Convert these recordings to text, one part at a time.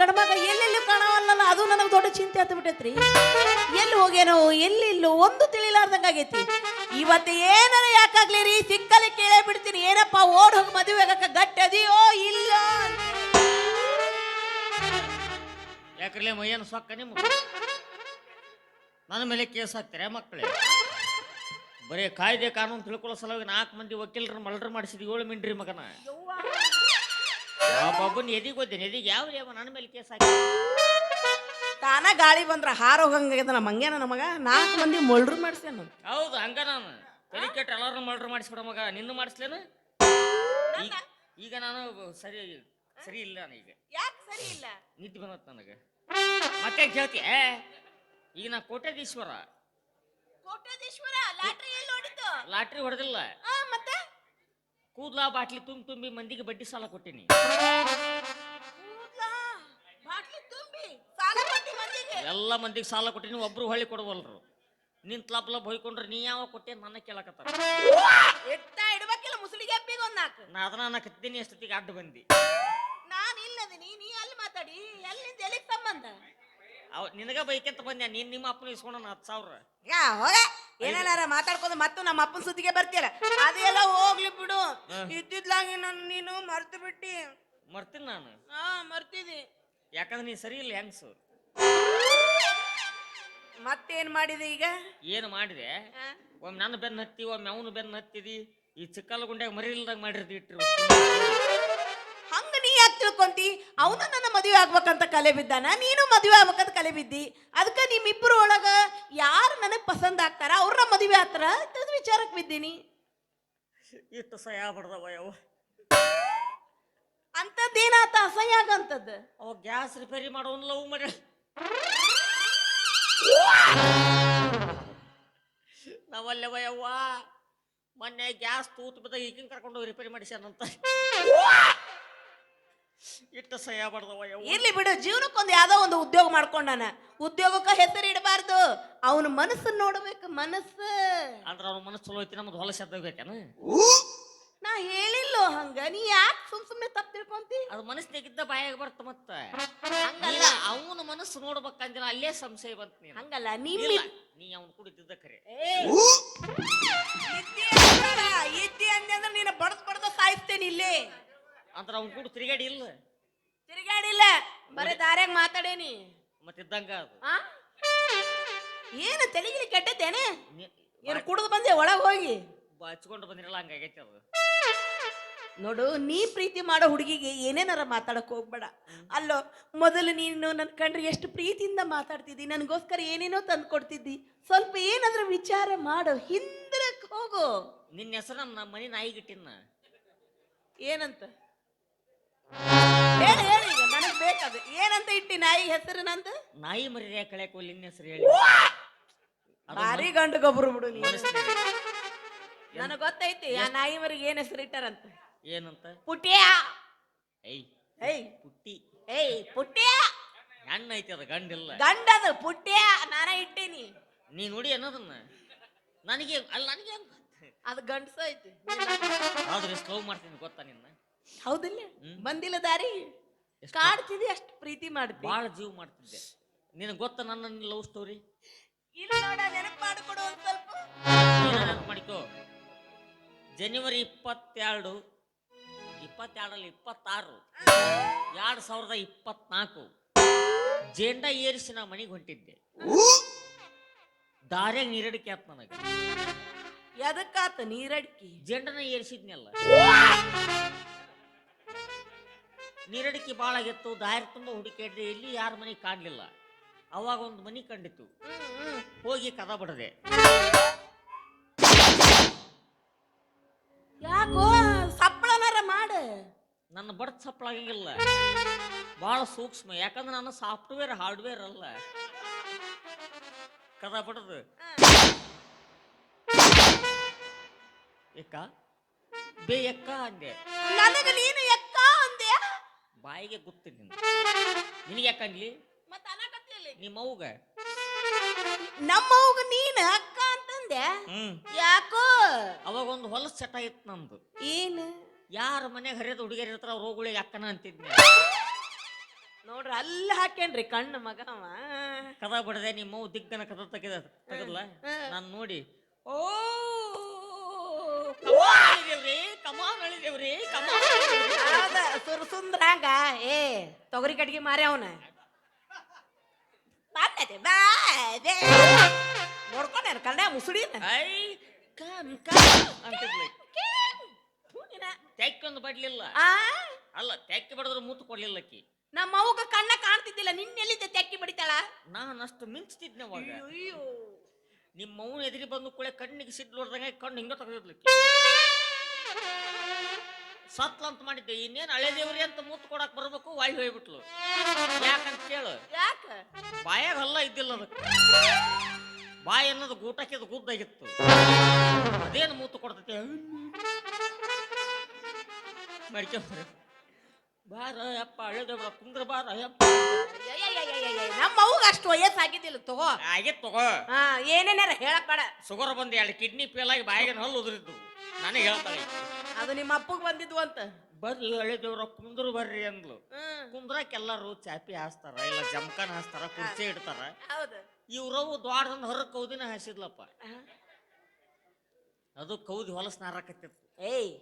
ಗಂಡ್ಮಗ ಎಲ್ಲೆಲ್ಲಿ ಕಾಣವಲ್ಲಲ್ಲ ಅದು ನನಗೆ ದೊಡ್ಡ ಚಿಂತೆ ಹತ್ತು ಬಿಟ್ಟೈತ್ರಿ. ಎಲ್ಲಿ ಹೋಗ್ಯಾನೋ ಎಲ್ಲಿಲ್ಲೋ ಒಂದು ತಿಳಿಲಾರ್ದಂಗ ಆಗೈತಿ. ಇವತ್ತು ಏನಾರ ಯಾಕಾಗ್ಲಿ ರೀ ಸಿಕ್ಕಲ್ಲಿ ಕೇಳೇ ಬಿಡ್ತೀನಿ. ಏನಪ್ಪ ಓಡ್ ಹೋಗಿ ಮದುವೆ ಆಗಕ್ಕೆ ಗಟ್ಟಿ ಓ ಇಲ್ಲ? ಯಾಕ್ರಲೆ ಮೈಯನ್ನು ಸೊಕ್ಕ ನಿಮ್ಮ ನನ್ನ ಮೇಲೆ ಕೇಸ್ ಹಾಕ್ತಾರೆ ಮಕ್ಕಳೇ? ಬರೀ ಕಾಯ್ದೆ ಕಾನೂನು ತಿಳ್ಕೊಳ್ಳೋ ಸಲುವಾಗಿ ನಾಲ್ಕು ಮಂದಿ ವಕೀಲರ ಮಲ್ಡ್ರ್ ಮಾಡಿಸಿದ ಏಳು ಮಿಂಡ್ರಿ ಮಗನ. ಒಬ್ಬೊಬ್ಬನ ಎದಿಗೆ ಹೋದ್ದೇನೆ ಎದಿಗೆ ಯಾವ ಯಾವ ನನ್ನ ಮೇಲೆ ಕೇಸ್ ಹಾಕಿ ತಾನ ಗಾಳಿ ಬಂದ್ರ ಹಾರ ಹೋಗಂಗಾಗ್ಯದ ನಮ್ಮ ಹಂಗೇನ ನಮಗ ನಾಲ್ಕು ಮಂದಿ ಮೊಳ್ರು ಮಾಡಿಸ್ತೇನೆ ಹೌದು ಹಂಗ ನಾನು. ತಲೆ ಕೆಟ್ಟ ಎಲ್ಲಾರು ಮಲ್ಡ್ರ್ ಮಾಡಿಸ್ಬಿಡ ಮಗ. ನಿನ್ನ ಮಾಡಿಸ್ಲೇನು? ಈಗ ಈಗ ನಾನು ಸರಿ ಸರಿ ಇಲ್ಲ ನಾನು ಈಗ. ಯಾಕೆ ಸರಿ ಇಲ್ಲ? ನಿದ್ದೆ ಬಂದತ್ ನನಗೆ. ಮತ್ತೆ ಕೇಳ್ತಿ ಏ ಈಗ ನಾ ಕೋಟ್ಯಾಧೀಶ್ವರ. ಕೋಟ್ಯಾಧೀಶ್ವರ ಲಾಟ್ರಿ ಎಲ್ಲಿ ಹೊಡಿತು? ಲಾಟ್ರಿ ಹೊಡೆದಿಲ್ಲ. ಆ, ಮತ್ತೆ? ಕೂದ್ಲ ಬಾಟ್ಲಿ ತುಂಬಿ ತುಂಬಿ ಮಂದಿಗೆ ಬಡ್ಡಿ ಸಾಲ ಕೊಟ್ಟಿನಿ. ಎಲ್ಲ ಮಂದಿಗೆ ಸಾಲ ಕೊಟ್ಟಿನಿ ಒಬ್ರು ಹೊಳ್ಳಿ ಕೊಡವಲ್ರು. ನಿಂತ ಲಬ್ ಲಪ್ ಹೊಯ್ಕೊಂಡ್ರೆ ನೀ ಯಾವ ಕೊಟ್ಟೆ ನನ್ನ ಕೇಳಕತ್ತಾರ. ಇಡ್ಬೇಕಿಲ್ಲ ಮುಸುಳಿಗೆ ಎಪ್ಪಿಗೆ ಒಂದ್ ನಾಲ್ಕು. ನಾ ಅದನ್ನ ನಾ ಕತ್ತೀನಿ ಅಷ್ಟೊತ್ತಿಗೆ ಅಡ್ಡ ಬಂದಿ. ನಾನು ಇಲ್ಲದೀನಿ ನೀ ಅಲ್ಲಿ ಮಾತಾಡಿ ಎಲ್ಲಿಂದ ಎಲ್ಲಿಗೆ ಸಂಬಂಧ? ಅವ್ ನಿನಗ ಅಂತ ಬಂದ್ಯಾ ನೀನ್ ನಿಮ್ಮ ಅಪ್ಪನ ಇಸ್ಕೊಂಡ ಹತ್ತು ಸಾವಿರ. ಏನಾರ ಮಾತಾಡ್ಕೊಂಡು ಮತ್ತು ನಮ್ಮ ಅಪ್ಪನ ಸುದ್ದಿಗೆ ಬರ್ತೀಯಲ್ಲ ಅದೆಲ್ಲ ಹೋಗ್ಲಿ ಬಿಡು. ಇದ್ದಿದ್ಲಾಗಿ ನನ್ ನೀನು ಮರ್ತು ಬಿಟ್ಟಿ. ಮರ್ತೀನಿ ನಾನು. ಹಾ ಮರ್ತಿದಿ. ಯಾಕಂದ್ರೆ ನೀ ಸರಿ ಇಲ್ಲ ಹೆಂಗ್ಸು? ಮತ್ತೇನ್ ಮಾಡಿದೆ ಈಗ? ಏನು ಮಾಡಿದೆ? ಒಮ್ಮೆ ನನ್ನ ಬೆನ್ನ ಹತ್ತಿ ಒಮ್ಮೆ ಅವನು ಬೆನ್ನ ಹತ್ತಿದಿ. ಈ ಚಿಕ್ಕಲ್ಲ ಗುಂಡ್ಯಾಗ ಮರಿ ಇಲ್ದಾಗ ಮಾಡಿರ್ದಿ ಇಟ್ಟಿರು ಹಂಗ ನೀ ಯಾಕೆ ತಿಳ್ಕೊಂತಿ ಅವನು ನನ್ನ ಮದುವೆ ಆಗ್ಬೇಕಂತ ಕಲೆ ಬಿದ್ದಾನ ನೀನು ಮದುವೆ ಆಗ್ಬೇಕಂತ ಕಲೆ ಬಿದ್ದಿ. ಅದಕ್ಕೆ ನಿಮ್ಮಿಬ್ಬರು ಒಳಗ ಯಾರು ನನಗೆ ಪಸಂದ್ ಆಗ್ತಾರ ಅವ್ರ ಮದುವೆ ಆತರ ಅಂತ ವಿಚಾರಕ್ಕೆ ಬಿದ್ದೀನಿ. ಇಷ್ಟು ಸಹ ಬಡ್ದವ ಯಾವ ಅಂಥದ್ದೇನಾತ ಅಸಹ್ಯ ಆಗಂತದ್ದು? ಅವ ಗ್ಯಾಸ್ ರಿಪೇರಿ ಮಾಡೋನ್ ಲವ್ ಮರ ನಾವಲ್ಲವ ಯವ್ವ ಮೊನ್ನೆ ಗ್ಯಾಸ್ ತೂತು ಬಿದ್ದ ಈಗಿನ ಕರ್ಕೊಂಡು ರಿಪೇರಿ ಮಾಡಿಸ್ಯಾನಂತ. ಇಟ್ಟು ಸಹ ಬಡ್ದವ ಯವ್ವ. ಇರ್ಲಿ ಬಿಡು ಜೀವನಕ್ಕೊಂದು ಯಾವ್ದೋ ಒಂದು ಉದ್ಯೋಗ ಮಾಡ್ಕೊಂಡಾನ. ಉದ್ಯೋಗಕ್ಕೆ ಹೆಸರು ಇಡಬಾರ್ದು. ಅವನ ಮನಸ್ಸು ನೋಡ್ಬೇಕು ಮನಸ್ಸು. ಅಂದ್ರೆ ಅವ್ನ ಮನಸ್ಸು ಚಲೋ ಐತಿ ನಮ್ದು ಹೊಲಸ ಎದ್ದಾಗೈತೇನ ನಾ ಹೇಳಿಲ್ಲೋ ಹಂಗ. ನೀ ಯಾಕೆ ಸುಮ್ ಸುಮ್ನೆ ತಪ್ಪ ತಿಳ್ಕೊಂತಿ? ಅದು ಮನಸ್ಸಿನಾಗಿದ್ದ ಬಾಯಾಗ ಬರ್ತ ಮತ್ತ. ಹಂಗಲ್ಲ. ಅವನ ಮನಸ್ಸು ನೋಡ್ಬೇಕಂದ್ರ ಅಲ್ಲೇ ಸಂಶಯ ಬಂತ ನೀನು. ಹಂಗಲ್ಲ. ನಿಮ್ಮ ಇಲ್ಲ ನೀ ಅವನು ಕುಡಿತಿದ್ದ ಖರೆ ಇದ್ದಿ ಅಂದ್ರೆ ಅವ್ನು ಕೂಡ ತಿರುಗಾಡಿ ಇಲ್ಲ. ತಿರುಗಾಡಿಲ್ಲ ಬರೀ ದಾರ್ಯಾಗ ಮಾತಾಡೇನಿ. ಮತ್ತಿದ್ದಂಗ ಅದು. ಆ? ಏನು ತೆಲಿಗಿಲಿ ಕೆಟ್ಟತೇನೆ ಏನು ಕುಡಿದು ಬಂದೆ ಒಳಗೆ ಹೋಗಿ? ಹಚ್ಕೊಂಡು ಬಂದಿರಲ್ಲ ಹಂಗಾಗೈತೆ ಅದು. ನೋಡು ನೀ ಪ್ರೀತಿ ಮಾಡೋ ಹುಡುಗಿಗೆ ಏನೇನಾರ ಮಾತಾಡಕ್ ಹೋಗ್ಬೇಡ. ಅಲ್ಲೋ ಮೊದಲು ನೀನು ನನ್ನ ಕಂಡ್ರೆ ಎಷ್ಟು ಪ್ರೀತಿಯಿಂದ ಮಾತಾಡ್ತಿದ್ದಿ ನನಗೋಸ್ಕರ ಏನೇನೋ ತಂದು ಕೊಡ್ತಿದ್ದಿ. ಸ್ವಲ್ಪ ಏನಾದ್ರೂ ವಿಚಾರ ಮಾಡು ಹಿಂದಕ್ಕೆ ಹೋಗು. ನಿನ್ನ ಹೆಸರು ನಮ್ಮ ಮನೆ ನಾಯಿಗಿಟ್ಟಿನ ಏನಂತ? ಹೇಳಿ ಹೇಳಿ ಈಗ ನನಗೆ ಬೇಕದು ಏನಂತ ಇಟ್ಟಿ ನಾಯಿ ಹೆಸರು ನಂದು? ನಾಯಿ ಮರ್ಯಾದೆ ಕಳೆ ನಿನ್ನ ಹೆಸರು ಹೇಳಿ. ಭಾರಿ ಗಂಡು ಗೊಬ್ಬರು ಬಿಡು ನೀನು. ನನಗೆ ಗೊತ್ತೈತಿ ಆ ನಾಯಿ ಮರಿಗೆ ಏನ್ ಹೆಸರು ಇಟ್ಟಾರಂತ? ಏನಂತ? ಪುಟ್ಯ. ಏಯ್ ಏಯ್. ಪುಟ್ಟಿ. ಏಯ್ ಪುಟ್ಯ. ಹೆಣ್ಣ ಐತಿ ಅದು ಗಂಡಿಲ್ಲ. ಗಂಡದು ಪುಟ್ಯ ನಾನ ಇಟ್ಟೀನಿ. ನೀ ನೋಡಿ ಅನ್ನೋದನ್ನ. ನನಗೆ ಅಲ್ಲ ನನಗೆ ಅದು ಗಂಡಸ ಐತಿ. ಆದ್ರೆ ಸ್ಲೋ ಮಾಡ್ತೀನಿ ಗೊತ್ತಾ ನಿನ್ನ? ಹೌದಿಲ್ಲ? ಬಂದಿಲ್ಲ ದಾರಿ. ಕಾಡ್ತಿದ್ದೆ ಕಾಡ್ತಿದಿ ಅಷ್ಟು ಪ್ರೀತಿ ಮಾಡ್ತಿ ಭಾಳ ಜೀವ ಮಾಡ್ತಿದ್ದೆ. ನಿನಗೆ ಗೊತ್ತ ನನ್ನ ಲವ್ ಸ್ಟೋರಿ ಇಲ್ಲ ನೋಡ ನೆನಪು ಮಾಡಿಕೊಡು ಒಂದ್ ಸ್ವಲ್ಪ. ನೆನಪು ಮಾಡಿಕೋ. ಜನವರಿ ಇಪ್ಪತ್ತೆರಡು ಇಪ್ಪತ್ತೆರಡಲ್ಲಿ ಇಪ್ಪತ್ತಾರು ಎರಡು ಸಾವಿರದ ಇಪ್ಪತ್ನಾಲ್ಕು ಜೇಂಡ ಏರಿಸಿ ನಾ ಮನೆಗೆ ಹೊಂಟಿದ್ದೆ. ದಾರ್ಯಾಗ ನೀರಡಿಕೆ ಆತ್ ನನಗೆ. ಎದಕ್ಕಾತ ನೀರಡ್ಕಿ? ಜೇಂಡನ ಏರಿಸಿದ್ನಲ್ಲ. ನೀರಡಿಕೆ ಬಾಳ ಆಗಿತ್ತು ದಾರಿ ತುಂಬ ಹುಡುಕಾಡಿದೆ ಎಲ್ಲಿ ಯಾರ ಮನೆ ಕಾಣಲಿಲ್ಲ. ಅವಾಗ ಒಂದು ಮನೆ ಕಂಡಿತ್ತು. ಹೋಗಿ ಕದ ಬಡದೆ. ಯಾಕೋ ಸಪ್ಪಳನಾರ ಮಾಡ. ನನ್ನ ಬಡ ಸಪ್ಳ ಆಗಿಲ್ಲ ಭಾಳ ಸೂಕ್ಷ್ಮ ಯಾಕಂದ್ರೆ ನಾನು ಸಾಫ್ಟ್ವೇರ್ ಹಾರ್ಡ್ವೇರ್ ಅಲ್ಲ. ಕದ ಬಡದು. ಬೇಯಕ್ಕ ಬೇ ಎಕ್ಕ ಅಂದೆ. ನನಗ ನೀನು ಬಾಯಿಗೆ ಗೊತ್ತಿಲ್ಲ ನಿನಗೆ ಯಾಕಂದ್ಲಿ ಮತ್ತ ಅನ್ನಕತ್ತಿಯಲ್ಲಿ ನಿಮ್ಮ ಅವ್ಗ. ನಮ್ಮ ಅವ್ಗ ನೀನು ಅಕ್ಕ ಅಂತಂದೆ? ಹ್ಮ್. ಯಾಕೋ? ಅವಾಗ ಒಂದು ಹೊಲ ಚಟ ಇತ್ತು ನಂದು. ಏನು? ಯಾರ ಮನೆಗೆ ಹರಿಯದ ಹುಡುಗಿಯರ್ ಇರ್ತಾರ ಅವ್ರ ಹೋಗುಳಿಗೆ ಅಕ್ಕನ ಅಂತಿದ್ನ. ನೋಡ್ರಿ ಅಲ್ಲಿ ಹಾಕೇನ್ರಿ ಕಣ್ಣು ಮಗ ಅವ. ಕದ ಬಡದೆ ನಿಮ್ಮ ದಿಗ್ಗನ ಕದ ತೆಗೆದ ತೆಗದ್ಲ? ನಾನು ನೋಡಿ. ಓ ಅಳಿದೇವ್ರಿ ಕಮಾನ್ ಅಳಿದೇವ್ರಿ ಕಮಾನ್. ಹೌದ ಏ ತೊಗರಿ ಕಟ್ಗಿ ಮಾರಿ ಅವನ. ನೋಡ್ಕೊಂಡೇನ ಕನ್ನಡ ಮುಸುಡಿನ ಐ ಕಮ್ ಕಮ್ ಅಂತಿದ್ಲು ತೆಕ್ಕಿ ಒಂದು ಬಡ್ಲಿಲ್ಲ. ಆ? ಅಲ್ಲ ತೆಕ್ಕಿ ಬಡದ್ರ ಮೂತು ಕೊಡ್ಲಿಲ್ಲ ಅಕ್ಕಿ ನಮ್ಮ ಅವ್ಗ ಕಣ್ಣ ಕಾಣ್ತಿದ್ದಿಲ್ಲ ನಿನ್ನೆಲ್ಲಿದ್ದೆ ತೆಕ್ಕಿ ಬಡಿತಾಳ? ನಾನು ಅಷ್ಟು ಮಿಂಚ್ತಿದ್ನೆ ಅವಾಗ. ಅಯ್ಯೋ ನಿಮ್ಮ ಮೌನ ಎದುರಿ ಬಂದು ಕೂಡ ಕಣ್ಣಿಗೆ ಸಿಟ್ಟು ಹೊಡೆದಂಗೆ ಕಣ್ಣು ಹಿಂಗ ತೆಗೆದಿರ್ಲಿಕ್ಕೆ ಸತ್ಲ ಅಂತ ಮಾಡಿದ್ದೆ. ಇನ್ನೇನ್ ಹಳೆ ದೇವ್ರಿ ಅಂತ ಮೂತ್ ಕೊಡಕ್ ಬರ್ಬೇಕು ವಾಯಿ ಹೋಗ್ಬಿಟ್ಲು ಯಾಕಂತ ಕೇಳು. ಯಾಕ? ಬಾಯಾಗ ಹಲ್ಲ ಇದ್ದಿಲ್ಲ ಅದಕ್ಕೆ. ಬಾಯಿ ಅನ್ನೋದು ಗೂಟಕ್ಕಿದ ಗುದ್ದಾಗಿತ್ತು ಅದೇನು ಮೂತು ಕೊಡ್ತೈತಿ? ಮಡ್ಕೊಂಡ್ರೆ ಬಾರ ಯಪ್ಪ ಹಳೆದೇವ್ರ ಕುಂದ್ರ ಬಾರ ಯಪ್ಪ ಅಯ್ಯಯ್ಯಯ್ಯಯ್ಯಯ್ಯ, ನಮ್ಮ ಅವ್ಗ ಅಷ್ಟು ವಯಸ್ಸಾಗಿದ್ದಿಲ್ಲ ತಗೋ. ಆಗೇ ತಗೋ. ಹಾ ಏನೇನಾರ ಹೇಳಕ್ ಬೇಡ. ಶುಗರ್ ಬಂದು ಎರಡು ಕಿಡ್ನಿ ಫೇಲ್ ಆಗಿ ಬಾಯಿಗೆ ಹಲ್ಲು ಉದುರಿದ್ದು. ನನಗೆ ಹೇಳ್ತಾಳೆ ಈಕಿ. ಅದು ನಿಮ್ಮ ಅಪ್ಪಗೆ ಬಂದಿದ್ವು ಅಂತ? ಬರ್ರಿ ಹಳೆ ದೇವ್ರ ಕುಂದ್ರು ಬರ್ರಿ ಅಂದ್ಲು. ಹ್ಮ್ ಕುಂದ್ರಕ್ ಎಲ್ಲಾರು ಚಾಪಿ ಹಾಸ್ತಾರ ಇಲ್ಲ ಜಮಖಾನ ಹಾಸ್ತಾರ ಕುರ್ಚಿ ಇಡ್ತಾರ. ಹೌದು. ಇವ್ರವು ದ್ವಾರದಿಂದ ಹೊರ ಕೌದಿನ ಹಾಸಿದ್ಲಪ್ಪ. ಅದು ಕೌದಿ ಹೊಲಸ್ ನಾರಕತ್ತಿತ್ತು. ಏಯ್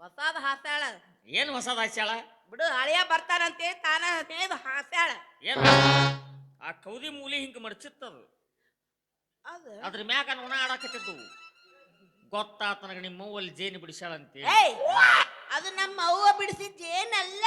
ಹೊಸಾದ ಹಾಸ್ಯಾಳ. ಏನ್ ಹೊಸದ ಹಾಸ್ಯಾಳ? ಬಿಡು ಹಳೆಯ ಬರ್ತಾನಂತೆ ತಾನ ಹೇಳಿದ ಹಾಸ್ಯಾಳ. ಏನ್? ಆ ಕೌದಿ ಮೂಲಿ ಹಿಂಗ್ ಮಡಚಿತ್ತದು. ಅದು. ಅದ್ರ ಮ್ಯಾಗ ನೋಣ ಆಡಾಕತ್ತಿದ್ದು ಗೊತ್ತಾತ ನನಗೆ ನಿಮ್ಮ ಅವ್ವಲ್ಲಿ ಜೇನು ಬಿಡಿಸ್ಯಾಳಂತೆ. ಏಯ್ ಅದು ನಮ್ಮ ಅವ್ವ ಬಿಡಿಸಿದ ಜೇನಲ್ಲ.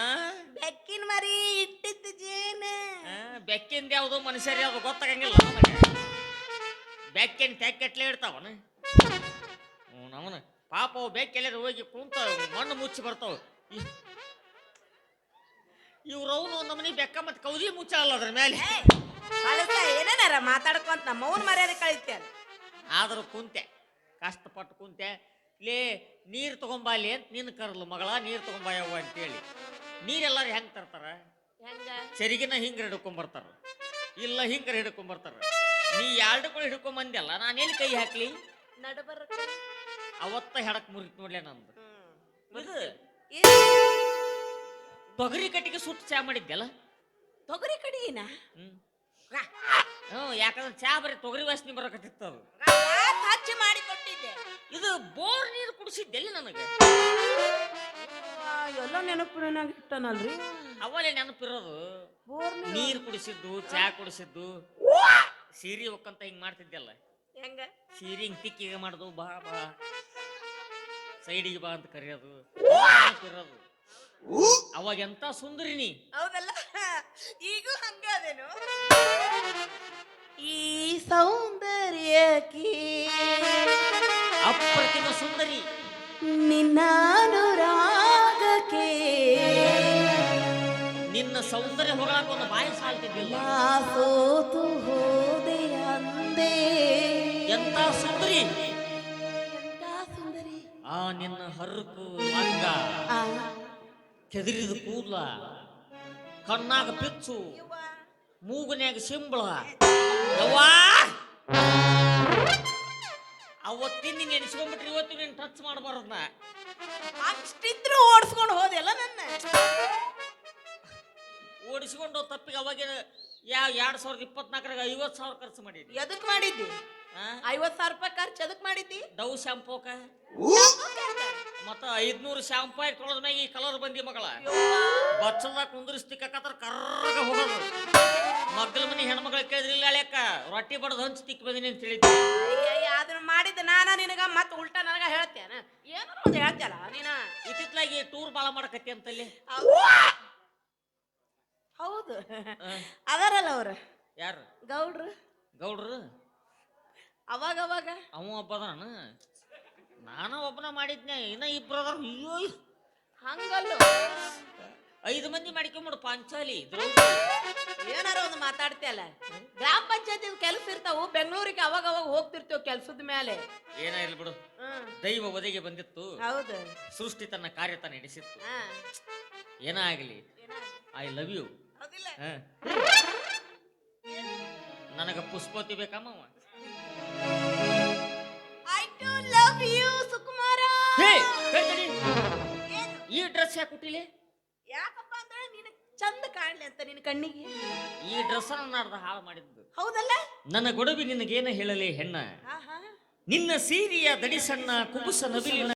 ಆ? ಬೆಕ್ಕಿನ ಮರಿ ಇಟ್ಟಿದ್ದ ಜೇನ. ಆ, ಬೆಕ್ಕಿಂದ ಯಾವುದು ಮನುಷ್ಯರು ಯಾವುದು ಗೊತ್ತಾಗಂಗಿಲ್ಲ ನನಗೆ ಬೆಕ್ಕಿನ ತೆಕ್ಕೆಟ್ಲೆ ಇಡ್ತಾವನ? ಹ್ಞೂ ನವನ ಪಾಪ ಅವು ಬೆಕ್ಕೆಲ್ಲ ಹೋಗಿ ಕುಂತ ಮಣ್ಣು ಮುಚ್ಚಿ ಬರ್ತಾವ. ಇವ್ರವನು ನಮ್ಮನಿ ಬೆಕ್ಕ ಮತ್ತೆ ಕೌದಿ ಮುಚ್ಚಲ್ಲ ಅದ್ರ ಮೇಲೆ ಕಳಿಸ ಏನೇನಾರ ಮಾತಾಡ್ಕೊಂತ ನಮ್ಮ ಅವ್ವನ ಮರ್ಯಾದೆ ಕಳಿತೆ ಆದ್ರೂ ಕುಂತೆ. ಕಷ್ಟಪಟ್ಟು ಕುಂತೆ ಲೇ ನೀರು ತಗೊಂಬಾಲಿ ಅಂತ ನಿನ್ನ ಕರ್ಲು ಮಗಳ ನೀರು ತಗೊಂಬಾ ಯವ್ವ ಅಂತೇಳಿ. ನೀರೆಲ್ಲರೂ ಹೆಂಗ್ ತರ್ತಾರ? ಹೆಂಗ? ಸರಿಗಿನ ಹಿಂಗ್ರ ಹಿಡ್ಕೊಂಬರ್ತಾರ. ಇಲ್ಲ ಹಿಂಗ್ರ ಹಿಡ್ಕೊಂಬರ್ತಾರ. ನೀ ಎರಡುಗಳು ಹಿಡ್ಕೊಂಬಂದಲ್ಲ ನಾನು ಎಲ್ಲಿ ಕೈ ಹಾಕ್ಲಿ? ಅವತ್ತ ಹೆಡಕ್ ಮುರಿತ್ ನೋಡ್ಲೆ ನಂದು. ತೊಗರಿ ಕಟ್ಟಿಗೆ ಸುಟ್ಟು ಚಾ ಮಾಡಿದ್ದೆಲ್ಲ ತೊಗರಿ ಕಟ್ಟಿಗೆನ? ಹ್ಮ್. ಹ್ಞೂ ಯಾಕಂದ್ರೆ ಚಾ ಬರೀ ತೊಗರಿ ವಾಸನೆ ಬರಕತ್ತಿತ್ತು ಅದು. ಹಚ್ಚಿ ಮಾಡಿ ಇದು ಬೋರ್ ನೀರು ಕುಡಿಸಿದ್ದೆಲ್ಲಿ ನನಗೆ? ಎಲ್ಲ ನೆನಪಿನಾಗ ಇಟ್ಟನಲ್ರಿ ಅವಲೇ ನೆನಪಿರೋದು. ನೀರು. ಕುಡಿಸಿದ್ದು ಚಾ ಕುಡಿಸಿದ್ದು. ಸೀರೆ ಒಕ್ಕಂತ ಹಿಂಗ್ ಮಾಡ್ತಿದ್ದೆಲ್ಲ. ಹೆಂಗ? ಸೀರೆ ಹಿಂಗ್ ತಿಕ್ಕಿಗೆ ಮಾಡುದು ಬಾ ಬಾ. ಸೈಡಿಗೆ ಬಾ ಅಂತ ಕರೆಯೋದು. ನೆನಪಿರೋದು. ಅವಾಗ ಎಂತ ಸುಂದರಿ ನೀ? ಹೌದಲ್ಲ? ಈಗೂ ಹಂಗ ಅದೇನು? ಈ ಸೌಂದರ್ಯಕ್ಕೆ ಸುಂದರಿ. ನಿನ್ನಾನುರಾಗಕ್ಕೆ ನಿನ್ನ ಸೌಂದರ್ಯ ಹೊಗಳಾಕ ಒಂದು ಬಾಯಿ ಸಾಲ್ತಿದ್ದಿಲ್ಲ. ಸೋತು ಹೋದೆ ಅಂದೆ. ಎಂತ ಸುಂದರಿ. ಎಂತ ಸುಂದರಿ. ಆ ನಿನ್ನ ಹರಕು ಮಂಗ. ಆ, ಕೆದರಿದ ಕೂದಲ. ಕಣ್ಣಾಗ ಪಿಚ್ಚು. ಮೂಗನ್ಯಾಗ ಸಿಂಬಳ. ಯವ್ವಾ. ಅವತ್ತಿನ ನೆನೆಸ್ಕೊಂಡ್ಬಿಟ್ರಿ ಇವತ್ತು ನೀನು ಟಚ್ ಮಾಡಬಾರದ್ನ ಅಷ್ಟಿದ್ರು ಓಡಿಸ್ಕೊಂಡು ಹೋದೆಲ್ಲ ನನ್ನ? ಓಡಿಸ್ಕೊಂಡು ತಪ್ಪಿಗೆ ಅವಾಗಿನ ಯಾವ ಎರಡು ಸಾವಿರದ ಇಪ್ಪತ್ನಾಲ್ಕರಾಗ ಐವತ್ತು ಸಾವಿರ ಖರ್ಚು ಮಾಡಿದ್ವಿ ಎದಕ್ ಮಾಡಿದ್ದಿ? ಐವತ್ ಸಾವಿರ ರೂಪಾಯಿ ಖರ್ಚು ಎದಕ್ ಮಾಡಿದ್ದಿ? ಡವ್ ಶಾಂಪೂಕ ಮತ್ತ ಐದ್ನೂರು ಶಾಂಪೂ ಆಗಿ ತೊಳೆದ ಮ್ಯಾಗ ಈ ಕಲರ್ ಬಂದಿ ಮಗಳ. ಬಚ್ಚಲ್ದಾಗ ಕುಂದ್ರಿಸ್ತಿಕ್ಕತ್ರ ಕರ್ರಗ ಹೋಗೋದು. ಮಗ್ಗಲ ಮನಿ ಹೆಣ್ಮಗಳ ಕೇಳಿದ್ರಿಲ್ಲ ಅಳ್ಯಾಕ ರೊಟ್ಟಿ ಬಡದು ಹಂಚ್ ತಿಕ್ ಬಂದಿನಿ ಅಂತ ಹೇಳಿದ್ದೆ ಅದನ್ನ ಮಾಡಿದ್ದು ನಾನ ನಿನಗ ಮತ್ತೆ ಉಲ್ಟಾ ನನಗ ಹೇಳ್ತೇನ? ಏನಾರ ಒಂದು ಹೇಳ್ತಿಯಲ್ಲ ನೀನ? ಇತ್ತಿತ್ಲಾಗಿ ಟೂರ್ ಬಾಳ ಮಾಡಕತ್ತಿ ಅಂತಲ್ಲಿ? ಹೌದು. ಅದಾರಲ್ಲ ಅವ್ರ? ಯಾರು? ಗೌಡ್ರು? ಗೌಡ್ರು? ಅವಾಗ ಅವಾಗ? ಅವ ಒಬ್ಬ ನಾನು. ನಾನ ಒಬ್ಬನ ಮಾಡಿದ್ನೆ ಇನ್ನ ಇಬ್ರು ಅದಾರ. ಅಯ್ಯೋ. ಹಂಗಲ್ಲ. ಐದು ಮಂದಿ ಮಾಡ್ಕೊಂಬಿಡು ಪಾಂಚಾಲಿ. ಏನಾರ ಒಂದು ಮಾತಾಡ್ತಿಯಲ್ಲ? ಗ್ರಾಮ ಪಂಚಾಯತಿ ಕೆಲಸ ಇರ್ತಾವು ಬೆಂಗಳೂರಿಗೆ ಅವಾಗ ಅವಾಗ ಹೋಗ್ತಿರ್ತೇವೆ ಕೆಲ್ಸದ ಮೇಲೆ ಏನ ಇಲ್ಲ ಬಿಡು. ದೈವ ಒದಗಿ ಬಂದಿತ್ತು. ಹೌದು. ಸೃಷ್ಟಿ ತನ್ನ ಕಾರ್ಯ ತಾನು ನಡೆಸಿತ್ತು. ಹಾ. ಏನ ಆಗಲಿ? ಐ ಲವ್ ಯು ಹೌದಿಲ್ಲ. ನನಗ ಪುಷ್ಪತಿ ಬೇಕಮ್ಮ I too love you Sukumara. ಹೇ, ಕೈ ತಡಿ. ಏನು? ಈ ಡ್ರೆಸ್ ಯಾಕೆ ಕೊಟ್ಟಿಲೆ ಯಾಕಪ್ಪ ಅಂದ್ರೆ ನಿನಗ್ ಚಂದ ಕಾಣ್ಲಿ ಅಂತ ನಿನ್ನ ಕಣ್ಣಿಗೆ? ಈ ಡ್ರೆಸ್ ನಾಡ್ದ ಹಾಳು ಮಾಡಿದ್ದು. ಹೌದಲ್ಲ? ನನ್ನ ಗೊಡವಿ ನಿನಗೇನ ಹೇಳಲಿ ಹೆಣ್ಣ? ಆಹಾ. ನಿನ್ನ ಸೀರಿಯ ದಡಿಸಣ್ಣ ಕುಬುಸ ನವಿಲಿನ